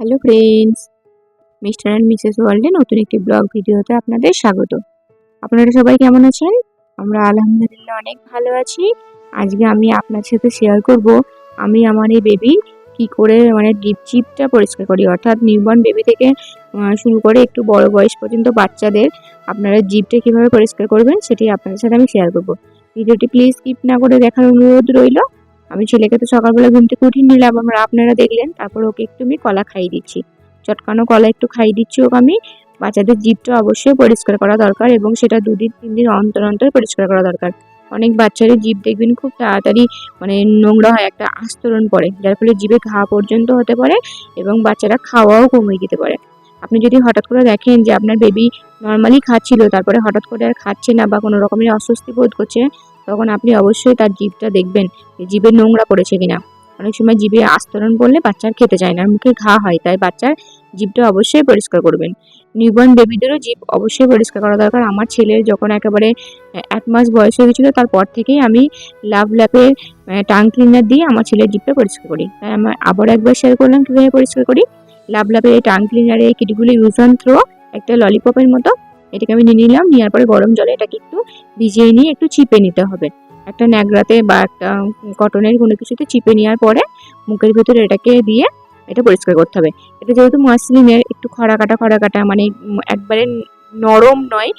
Hello friends mister and missus ওয়ার্ল্ডে নতুন একটি ব্লগ ভিডিওতে আপনাদের স্বাগত। আপনারা সবাই কেমন আছেন? আমরা আলহামদুলিল্লাহ অনেক ভালো আছি। আজকে আমি আপনার সাথে শেয়ার করব, আমি আমার এই বেবি কি করে মানে ডিপ চিপটা পরিষ্কার করি। অর্থাৎ নিউবর্ন বেবি থেকে শুরু করে একটু বড় বয়স পর্যন্ত বাচ্চাদের আপনারা জিপটা কীভাবে পরিষ্কার করবেন সেটি আপনাদের সাথে আমি শেয়ার করব। ভিডিওটি প্লিজ স্কিপ না করে দেখার অনুরোধ রইল। আমি ছেলেকে তো সকালবেলা ঘুম থেকে উঠিয়ে নিলাম, আমরা আপনারা দেখলেন, তারপর ওকে একটু আমি কলা খাইয়ে দিচ্ছি। চটকানো কলা একটু খাইয়ে দিচ্ছি, ওকে আমি বাচ্চাদের জিভটা অবশ্যই পরিষ্কার করা দরকার এবং সেটা দুদিন, তিন দিন অন্তর অন্তর পরিষ্কার করা দরকার। অনেক বাচ্চাদের জিভ দেখবেন খুব তাড়াতাড়ি মানে নোংরা হয়, একটা আস্তরণ পড়ে, যার ফলে জিভে ঘা পর্যন্ত হতে পারে এবং বাচ্চারা খাওয়াও কমে যেতে পারে। আপনি যদি হঠাৎ করে দেখেন যে আপনার বেবি নর্মালি খাচ্ছিল, তারপরে হঠাৎ করে আর খাচ্ছে না বা কোনো রকমের অস্বস্তি বোধ করছে তখন আপনি অবশ্যই তার জিভটা দেখবেন জিভে নোংরা পড়েছে কিনা। অনেক সময় জিভে আস্তরণ পড়লে বাচ্চার খেতে চায় না মুখে ঘা হয়, তাই বাচ্চার জিভটা অবশ্যই পরিষ্কার করবেন। নিউবর্ন বেবিদেরও জিভ অবশ্যই পরিষ্কার করা দরকার। আমার ছেলের যখন একেবারে এক মাস বয়স হয়ে গেছিল, তারপর থেকেই আমি লাভ ল্যাপের টাং ক্লিনার দিয়ে আমার ছেলের জিভটা পরিষ্কার করি। তাই আমার আবার একবার শেয়ার করলাম কীভাবে পরিষ্কার করি। লাভ ল্যাপের এই টাং ক্লিনারে কিটগুলো ইউজ অন থ্রো একটা ললিপপের মতো এটাকে আমি নিয়ে নিলাম, নেওয়ার পরে গরম জলে এটাকে একটু ভিজিয়ে নিয়ে একটু চিপে নিতে হবে। একটা ন্যাকড়াতে বা একটা কটনের কোনো কিছুতে চিপে নেওয়ার পরে মুখের ভেতরে এটাকে দিয়ে এটা পরিষ্কার করতে হবে। এটা যেহেতু মসলিনের একটু খরা কাটা খরা কাটা মানে একবারে নরম নয়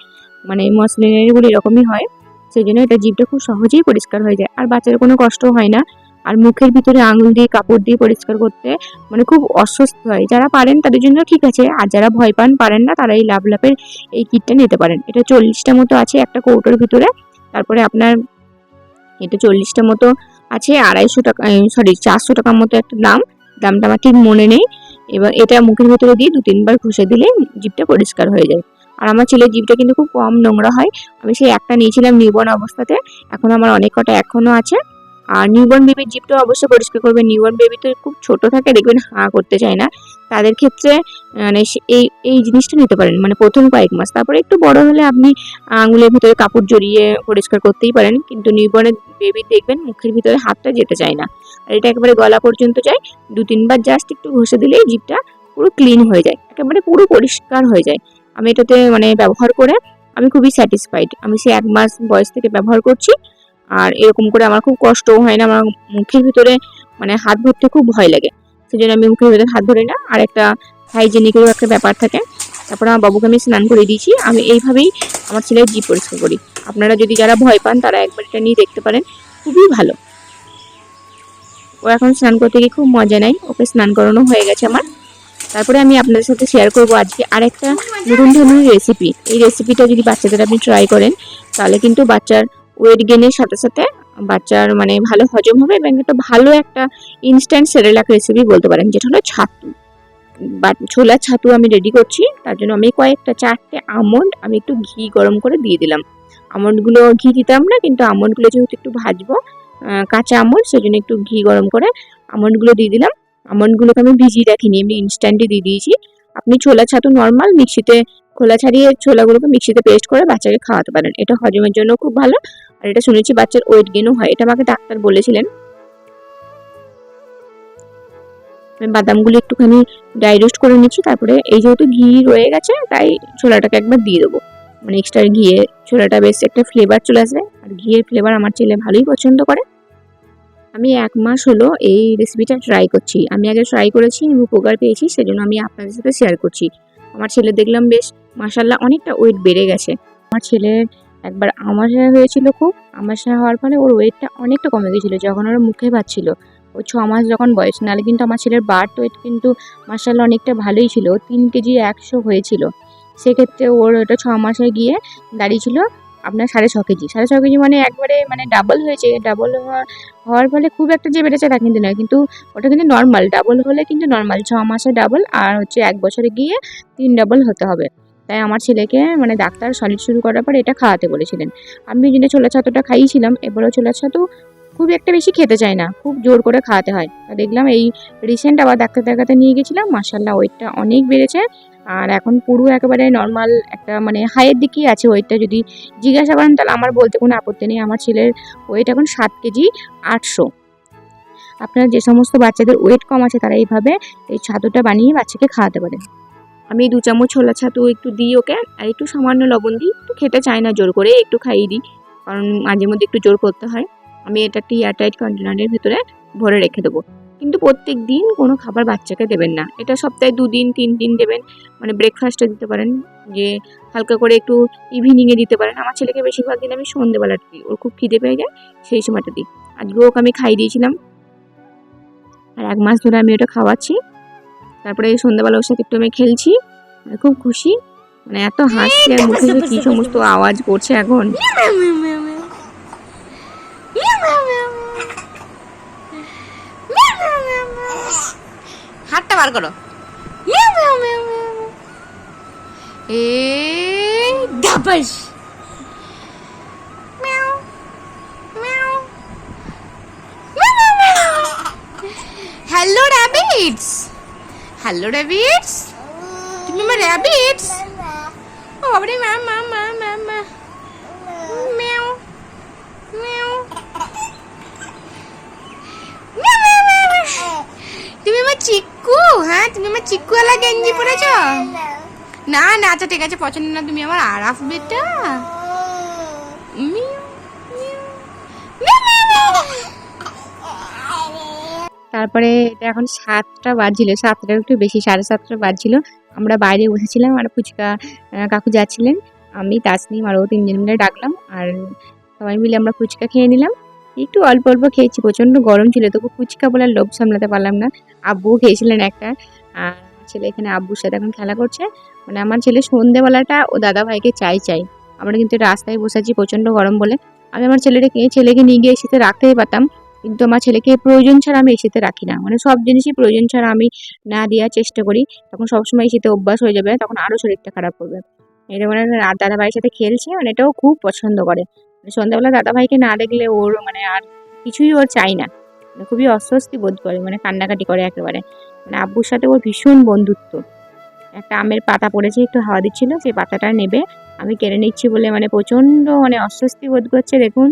মানে মসলিনেরগুলো এরকমই হয়, সেই জন্য এটা জিভটা খুব সহজেই পরিষ্কার হয়ে যায়। আর বাচ্চার কোনো কষ্ট হয় না আর মুখের ভিতরে আঙুল দিয়ে, কাপড় দিয়ে পরিষ্কার করতে মানে খুব অস্বস্তি হয়। যারা পারেন তাদের জন্য ঠিক আছে, আর যারা ভয় পান, পারেন না, তারা এই লাভ লাভের এই কিটটা নিতে পারেন। এটা চল্লিশটা মতো আছে একটা কৌটোর ভিতরে। তারপরে আপনার এটা চল্লিশটা মতো আছে, আড়াইশো টাকা সরি চারশো টাকার মতো একটা দাম। দামটা আমার ঠিক মনে নেই। এবার এটা মুখের ভেতরে দিয়ে দু, তিনবার ঘষে দিলে জিভটা পরিষ্কার হয়ে যায়। আর আমার ছেলের জিভটা কিন্তু খুব কম নোংরা হয়। আমি সেই একটা নিয়েছিলাম নিউবর্ন অবস্থাতে। এখন আমার অনেক কটা এখনও আছে। আর নিউবর্ন বেবির জিভটা অবশ্যই পরিষ্কার করবেন নিউবর্ন বেবি তো খুব ছোট থাকে, দেখবেন হাঁ করতে চায় না। তাদের ক্ষেত্রে মানে এই এই জিনিসটা নিতে পারেন। মানে প্রথম কয়েক মাস। তারপরে একটু বড় হলে আপনি আঙুলের ভিতরে কাপড় জড়িয়ে পরিষ্কার করতেই পারেন। কিন্তু নিউবর্নের বেবি দেখবেন মুখের ভিতরে হাতটা যেতে চায় না। আর এটা একেবারে গলা পর্যন্ত যায়। দু, তিনবার জাস্ট একটু ঘষে দিলেই জিপটা পুরো ক্লিন হয়ে যায়। একেবারে পুরো পরিষ্কার হয়ে যায়। আমি এটাতে মানে ব্যবহার করে আমি খুবই স্যাটিসফাইড আমি সে এক মাস বয়স থেকে ব্যবহার করছি। আর এরকম করে আমার খুব কষ্টও হয় না, আমার মুখের ভিতরে মানে হাত ধরতে খুব ভয় লাগে। সেই জন্য আমি মুখের ভিতরে হাত ধরি না। আর একটা হাইজেনিকেরও একটা ব্যাপার থাকে। তারপরে আমার বাবুকে আমি স্নান করে দিয়েছি। আমি এইভাবেই আমার ছেলের জিভ পরিষ্কার করি। আপনারা যদি যারা ভয় পান, তারা একবার এটা নিয়ে দেখতে পারেন। খুবই ভালো। ও এখন স্নান করতে গিয়ে খুব মজা নেয়। ওকে স্নান করানো হয়ে গেছে আমার। তারপরে আমি আপনাদের সাথে শেয়ার করব আজকে আরেকটা নতুন ধরনের রেসিপি এই রেসিপিটা যদি বাচ্চাদের আপনি ট্রাই করেন, তাহলে কিন্তু বাচ্চার ওয়েট গেনের সাথে সাথে বাচ্চার মানে ভালো হজম হবে এবং একটা ভালো একটা ইনস্ট্যান্ট সেরেলাক রেসিপি বলতে পারেন, যেটা হলো ছাতু। বা ছোলার ছাতু আমি রেডি করছি, তার জন্য আমি কয়েকটা, চারটে আমন্ড আমি একটু ঘি গরম করে দিয়ে দিলাম। আমন্ডগুলো ঘি দিতাম না, কিন্তু আমন্ডগুলো যেহেতু একটু ভাজবো কাঁচা আমন্ড, সেজন্য একটু ঘি গরম করে আমন্ডগুলো দিয়ে দিলাম। আমন্ডগুলোকে আমি ভিজিয়ে রাখিনি আমি ইনস্ট্যান্টই দিয়ে দিয়েছি। আপনি ছোলা ছাতু নর্মাল মিক্সিতে খোলা ছাড়িয়ে ছোলাগুলোকে মিক্সিতে পেস্ট করে বাচ্চাকে খাওয়াতে পারেন। এটা হজমের জন্য খুব ভালো। আর এটা শুনেছি বাচ্চার ওয়েট গেনও হয়। এটা আমাকে ডাক্তার বলেছিলেন। আমি বাদামগুলো একটুখানি ড্রাই রোস্ট করে নিচ্ছি। তারপরে এই যেহেতু ঘি রয়ে গেছে, তাই ছোলাটাকে একবার দিয়ে দেবো। মানে এক্সট্রা ঘিয়ে। ছোলাটা বেশ একটা ফ্লেভার চলে আসবে। আর ঘিয়ের ফ্লেভার আমার ছেলে ভালোই পছন্দ করে। আমি এক মাস হলো এই রেসিপিটা ট্রাই করছি। আমি আগে ট্রাই করেছি, আমি উপকার পেয়েছি, সেজন্য আমি আপনাদের সাথে শেয়ার করছি। আমার ছেলে দেখলাম বেশ মাসাল্লাহ অনেকটা ওয়েট বেড়ে গেছে। আমার ছেলের একবার আমাশা হয়েছিল খুব আমাশা হওয়ার ফলে ওর ওয়েটটা অনেকটা কমে গেছিল যখন ওর মুখে পাচ্ছিল। ও ছ মাস যখন বয়স, নাহলে কিন্তু আমার ছেলের বার্থ ওয়েট কিন্তু মাসাল্লাহ অনেকটা ভালোই ছিল, তিন কেজি একশো হয়েছিল। সেক্ষেত্রে ওর ওটা ছ মাসে গিয়ে দাঁড়িয়েছিল আপনার সাড়ে ছ কেজি। সাড়ে ছ কেজি মানে একবারে মানে ডাবল হয়েছে। ডাবল হওয়ার ফলে খুব একটা যে বেড়েছে তা কিন্তু নয়, কিন্তু ওটা কিন্তু নর্মাল ডাবল হলে কিন্তু নর্মাল ছ মাসে ডাবল আর হচ্ছে এক বছরে গিয়ে তিন ডাবল হতে হবে। তাই আমার ছেলেকে মানে ডাক্তার সলিড শুরু করার পর এটা খাওয়াতে বলেছিলেন। আমি যদি ছোলা ছাতুটা খাইয়েছিলাম এবারেও ছোলা ছাতু খুব একটা বেশি খেতে চায় না, খুব জোর করে খাওয়াতে হয়। দেখলাম এই রিসেন্ট আবার ডাক্তার দেখাতে নিয়ে গেছিলাম মার্শাল্লাহ ওয়েটটা অনেক বেড়েছে। আর এখন পুরো একেবারে নর্মাল একটা মানে হাইয়ের দিকেই আছে ওয়েটটা। যদি জিজ্ঞাসা করেন তাহলে আমার বলতে কোনো আপত্তি নেই, আমার ছেলের ওয়েট এখন সাত কেজি আটশো। আপনার যে সমস্ত বাচ্চাদের ওয়েট কম আছে তারা এইভাবে এই ছাতুটা বানিয়ে বাচ্চাকে খাওয়াতে পারেন আমি দু চামচ ছোলা ছাতু একটু দিই ওকে, আর একটু সামান্য লবণ দিই। একটু খেতে চায় না, জোর করে একটু খাইয়ে দিই, কারণ মাঝে মধ্যে একটু জোর করতে হয়। আমি এটা একটি এয়ারটাইট কন্টেনারের ভিতরে ভরে রেখে দেবো। কিন্তু প্রত্যেক দিন কোনো খাবার বাচ্চাকে দেবেন না। এটা সপ্তাহে দুদিন তিন দিন দেবেন। মানে ব্রেকফাস্টে দিতে পারেন, যে হালকা করে একটু ইভিনিংয়ে দিতে পারেন। আমার ছেলেকে বেশিরভাগ দিন আমি সন্ধেবেলা দিই, ওর খুব খিদে পেয়ে যায়, সেই সময়টা দিই। আজকে ওকে আমি খাইয়ে দিয়েছিলাম। আর এক মাস ধরে আমি ওটা খাওয়াচ্ছি। তারপরে এই সন্ধ্যাবেলা ওর সাথে একটু আমি খেলছি। খুব খুশি। মানে এত হাসছি আর মুখে যে কী সমস্ত আওয়াজ করছে এখন। হাতটা বার করো। এই ডাবাস হ্যালো র্যাবিটস হ্যালো র্যাবিটস তুমি আমার র্যাবিটস ও বাবারে মা মা মা মা মা। তুমি আমার চিক্কু হ্যাঁ? তুমি আমার চিক্কুওয়ালা গেঞ্জি পরেছ? না না আচ্ছা ঠিক আছে পছন্দ না তুমি আমার আরাফ বেটা। মিউ, তারপরে এটা এখন সাতটা বাজছিল, সাতটা একটু বেশি, সাড়ে সাতটা বাজছিল। আমরা বাইরে বসেছিলাম আর ফুচকা কাকু যাচ্ছিলেন। আমি, তাসনিম আর ও তিনজন মিলে ডাকলাম আর সবাই মিলে আমরা ফুচকা খেয়ে নিলাম। একটু অল্প অল্প খেয়েছি, প্রচণ্ড গরম ছিল, তবু ফুচকা বলে আর লোভ সামলাতে পারলাম না। আব্বুও খেয়েছিলেন একটা, আর ছেলে এখানে আব্বুর সাথে এখন খেলা করছে। মানে আমার ছেলে সন্ধেবেলাটা ও দাদা ভাইকে চাই চাই। আমরা কিন্তু রাস্তায় বসে আছি প্রচণ্ড গরম বলে। আমি আমার ছেলেটাকে ছেলেকে নিয়ে গিয়ে এসিতে রাখতেই পারতাম। কিন্তু আমার ছেলেকে প্রয়োজন ছাড়া আমি এসিতে রাখি না। মানে সব জিনিসই প্রয়োজন ছাড়া আমি না দেওয়ার চেষ্টা করি। তখন সবসময় এসিতে অভ্যাস হয়ে যাবে, তখন আরও শরীরটা খারাপ করবে। এটা মানে দাদা ভাইয়ের সাথে খেলছে মানে এটাও খুব পছন্দ করে। মানে সন্ধ্যাবেলা দাদা ভাইকে না দেখলে ওর মানে আর কিছুই ওর চাই না। মানে খুবই অস্বস্তি বোধ করে মানে কান্নাকাটি করে একেবারে। মানে আব্বুর সাথে ওর ভীষণ বন্ধুত্ব। একটা আমের পাতা পড়েছে, একটু হাওয়া দিচ্ছিল, সেই পাতাটা নেবে। আমি কেড়ে নিচ্ছি বলে মানে প্রচণ্ড মানে অস্বস্তি বোধ করছে, দেখুন।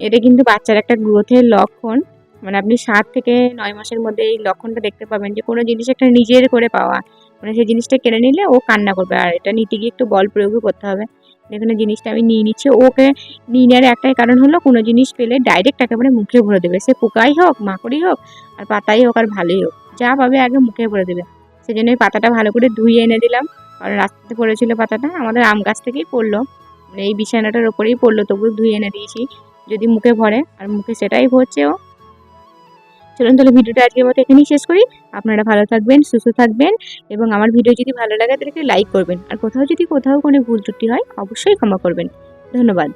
এটা কিন্তু বাচ্চার একটা গ্রোথের লক্ষণ। মানে আপনি সাত থেকে নয় মাসের মধ্যে এই লক্ষণটা দেখতে পাবেন যে, কোনো জিনিস একটা নিজের করে পাওয়া। মানে সেই জিনিসটা কেড়ে নিলে ও কান্না করবে। আর এটা নিতে গিয়ে একটু বল প্রয়োগও করতে হবে। এখানে জিনিসটা আমি নিয়ে নিচ্ছি। ওকে নিয়ে নেওয়ার একটাই কারণ হলো, কোনো জিনিস পেলে ডাইরেক্ট একেবারে মুখে ভরে দেবে। সে পোকাই হোক, মাকড়ই হোক, আর পাতাই হোক, আর ভালোই হোক, যা পাবে আগে মুখে ভরে দেবে। সেই জন্য পাতাটা ভালো করে ধুয়ে এনে দিলাম। কারণ রাস্তাতে পড়েছিল পাতাটা, আমাদের আম গাছ থেকেই পড়ল। মানে এই বিছানাটার ওপরেই পড়ল তবু ধুয়ে এনে দিয়েছি। যদি মুখে ভরে, আর মুখে সেটাই ভরছে ও চলুন তাহলে ভিডিওটা আজকের মতো এখানেই শেষ করি। আপনারা ভালো থাকবেন, সুস্থ থাকবেন, এবং আমার ভিডিও যদি ভালো লাগে তাহলে লাইক করবেন। আর কোথাও যদি কোথাও কোনো ভুল ত্রুটি হয়, অবশ্যই ক্ষমা করবেন। ধন্যবাদ।